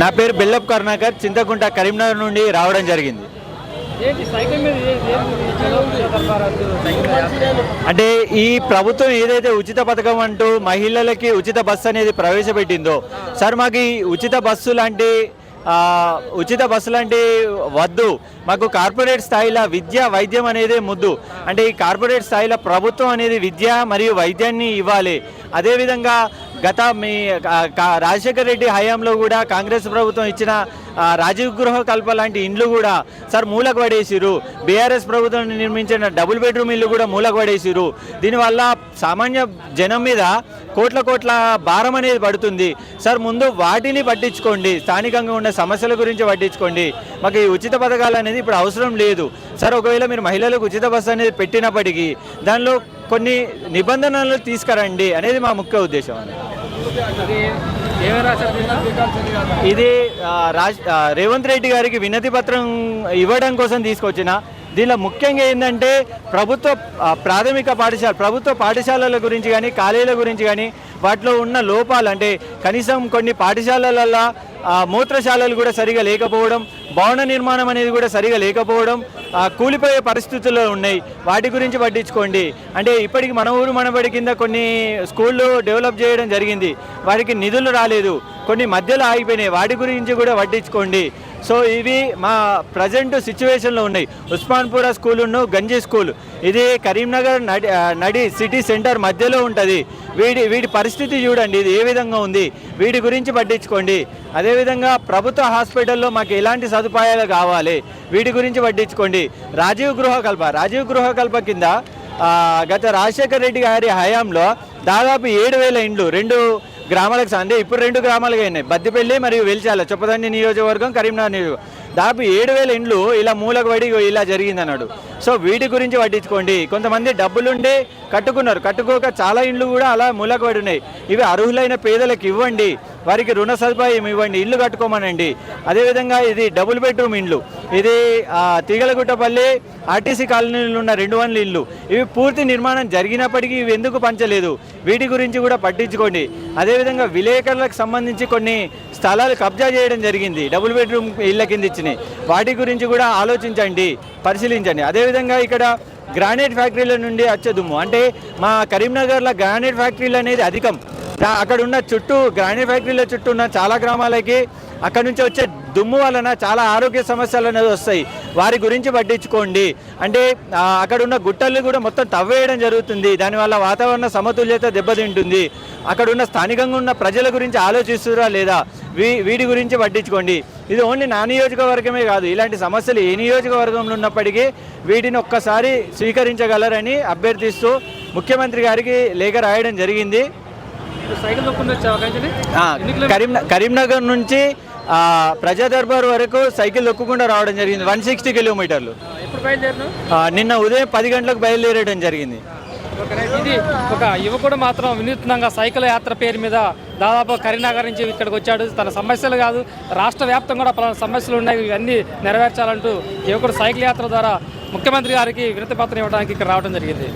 నా పేరు బెల్లప్ కరుణాకర్ చింతకుంట కరీంనగర్ నుండి రావడం జరిగింది? అంటే ఈ ప్రభుత్వం ఏదైతే ఉచిత పథకం అంటూ మహిళలకి ఉచిత బస్సు అనేది ప్రవేశపెట్టిందో సార్ మాకు ఈ ఉచిత బస్సు లాంటి ఉచిత బస్సులు అంటే వద్దు. మాకు కార్పొరేట్ స్థాయిలో విద్య వైద్యం అనేది ముద్దు. అంటే ఈ కార్పొరేట్ స్థాయిలో ప్రభుత్వం అనేది విద్య మరియు వైద్యాన్ని ఇవ్వాలి. అదేవిధంగా గత మీ రాజశేఖర కా- రెడ్డి హయాంలో కూడా కాంగ్రెస్ ప్రభుత్వం ఇచ్చిన రాజీవ్ గృహ కల్ప లాంటి ఇండ్లు కూడా సార్ మూలకు పడేసిరు బీఆర్ఎస్ ప్రభుత్వం నిర్మించిన డబుల్ బెడ్రూమ్ ఇల్లు కూడా మూలకు పడేసిరు దీనివల్ల సామాన్య జనం మీద కోట్ల కోట్ల భారం అనేది పడుతుంది. సార్ ముందు వాటిని పట్టించుకోండి. స్థానికంగా ఉన్న సమస్యల గురించి పట్టించుకోండి. మాకు ఈ ఉచిత పథకాలు అనేది ఇప్పుడు అవసరం లేదు. సార్ ఒకవేళ మీరు మహిళలకు ఉచిత బస్సు అనేది పెట్టినప్పటికీ దానిలో కొన్ని నిబంధనలు తీసుకురండి అనేది మా ముఖ్య ఉద్దేశం. ఇది రాజ్ రేవంత్ రెడ్డి గారికి వినతి పత్రం ఇవ్వడం కోసం తీసుకొచ్చిన. దీనిలో ముఖ్యంగా ఏంటంటే ప్రభుత్వ ప్రాథమిక పాఠశాల ప్రభుత్వ పాఠశాలల గురించి కానీ కాలేజీల గురించి కానీ వాటిలో ఉన్న లోపాలు అంటే కనీసం కొన్ని పాఠశాలలలో మూత్రశాలలు కూడా సరిగా లేకపోవడం భవన నిర్మాణం అనేది కూడా సరిగా లేకపోవడం కూలిపోయే పరిస్థితుల్లో ఉన్నాయి. వాటి గురించి పట్టించుకోండి. అంటే ఇప్పటికి మన ఊరు మనబడి కింద కొన్ని స్కూళ్ళు డెవలప్ చేయడం జరిగింది. వారికి నిధులు రాలేదు. కొన్ని మధ్యలో ఆగిపోయినాయి. వాటి గురించి కూడా పట్టించుకోండి. సో ఇవి మా ప్రజెంట్ సిచ్యువేషన్లో ఉన్నాయి. ఉస్మాన్పురా స్కూలును గంజీ గంజి స్కూల్. ఇది కరీంనగర్ నడి నడి సిటీ సెంటర్ మధ్యలో ఉంటుంది. వీడి వీడి పరిస్థితి చూడండి ఇది ఏ విధంగా ఉంది. వీటి గురించి పట్టించుకోండి. అదేవిధంగా ప్రభుత్వ హాస్పిటల్లో మాకు ఎలాంటి సదుపాయాలు కావాలి? వీటి గురించి పట్టించుకోండి. రాజీవ్ గృహకల్ప రాజీవ్ గృహకల్ప కింద గత రాజశేఖర రెడ్డి గారి హయాంలో దాదాపు ఏడు వేల ఇండ్లు రెండు గ్రామాలకు అంటే ఇప్పుడు రెండు గ్రామాలుగా అయినాయి. బద్దిపల్లి మరియు వెల్చాల చొప్పదండి నియోజకవర్గం కరీంనగర్ నియోజకవర్గం దాదాపు ఏడు వేల ఇండ్లు ఇలా మూలకు పడి ఇలా జరిగింది అన్నాడు సో వీటి గురించి పట్టించుకోండి. కొంతమంది డబ్బులుండి కట్టుకున్నారు. కట్టుకోక చాలా ఇండ్లు కూడా అలా మూలకు పడి ఉన్నాయి. ఇవి అర్హులైన పేదలకు ఇవ్వండి. వారికి రుణ సదుపాయం ఇవ్వండి. ఇల్లు కట్టుకోమనండి. అదేవిధంగా ఇది డబుల్ బెడ్రూమ్ ఇండ్లు. ఇది తీగలగుట్టపల్లి ఆర్టీసీ కాలనీలో ఉన్న రెండు వందల ఇల్లు. ఇవి పూర్తి నిర్మాణం జరిగినప్పటికీ ఇవి ఎందుకు పంచలేదు? వీటి గురించి కూడా పట్టించుకోండి. అదేవిధంగా విలేకరులకు సంబంధించి కొన్ని స్థలాలు కబ్జా చేయడం జరిగింది. డబుల్ బెడ్రూమ్ ఇళ్ళ కింద ఇచ్చినాయి వాటి గురించి కూడా ఆలోచించండి పరిశీలించండి. అదేవిధంగా ఇక్కడ గ్రానైట్ ఫ్యాక్టరీల నుండి వచ్చే దుమ్ము. అంటే మా కరీంనగర్లో గ్రానైట్ ఫ్యాక్టరీలు అనేది అధికం. అక్కడ ఉన్న చుట్టూ గ్రానైట్ ఫ్యాక్టరీల చుట్టూ ఉన్న చాలా గ్రామాలకి అక్కడ నుంచి వచ్చే దుమ్ము వలన చాలా ఆరోగ్య సమస్యలు అనేది వస్తాయి. వారి గురించి పట్టించుకోండి. అంటే అక్కడ ఉన్న గుట్టలు కూడా మొత్తం తవ్వేయడం జరుగుతుంది. దానివల్ల వాతావరణ సమతుల్యత దెబ్బతింటుంది. అక్కడ ఉన్న స్థానికంగా ఉన్న ప్రజల గురించి ఆలోచిస్తురా లేదా? వీ వీటి గురించి పట్టించుకోండి. ఇది ఓన్లీ నా నియోజకవర్గమే కాదు. ఇలాంటి సమస్యలు ఏ నియోజకవర్గంలో ఉన్నప్పటికీ వీటిని ఒక్కసారి స్వీకరించగలరని అభ్యర్థిస్తూ ముఖ్యమంత్రి గారికి లేఖ రాయడం జరిగింది. కరీంనగర్ నుంచి ప్రజా దర్బార్ వరకు సైకిల్ దొక్కకుండా రావడం జరిగింది. వన్ సిక్స్టీ కిలోమీటర్లు. నిన్న ఉదయం పది గంటలకు బయలుదేరడం జరిగింది? ఇది ఒక యువకుడు మాత్రం వినూత్నంగా సైకిల్ యాత్ర పేరు మీద దాదాపు కరీంనగర్ నుంచి ఇక్కడికి వచ్చాడు. తన సమస్యలు కాదు రాష్ట్ర వ్యాప్తంగా కూడా పలానా సమస్యలు ఉన్నాయి. ఇవన్నీ నెరవేర్చాలంటూ యువకుడు సైకిల్ యాత్ర ద్వారా ముఖ్యమంత్రి గారికి వినతి పత్రం ఇవ్వడానికి ఇక్కడ రావడం జరిగింది.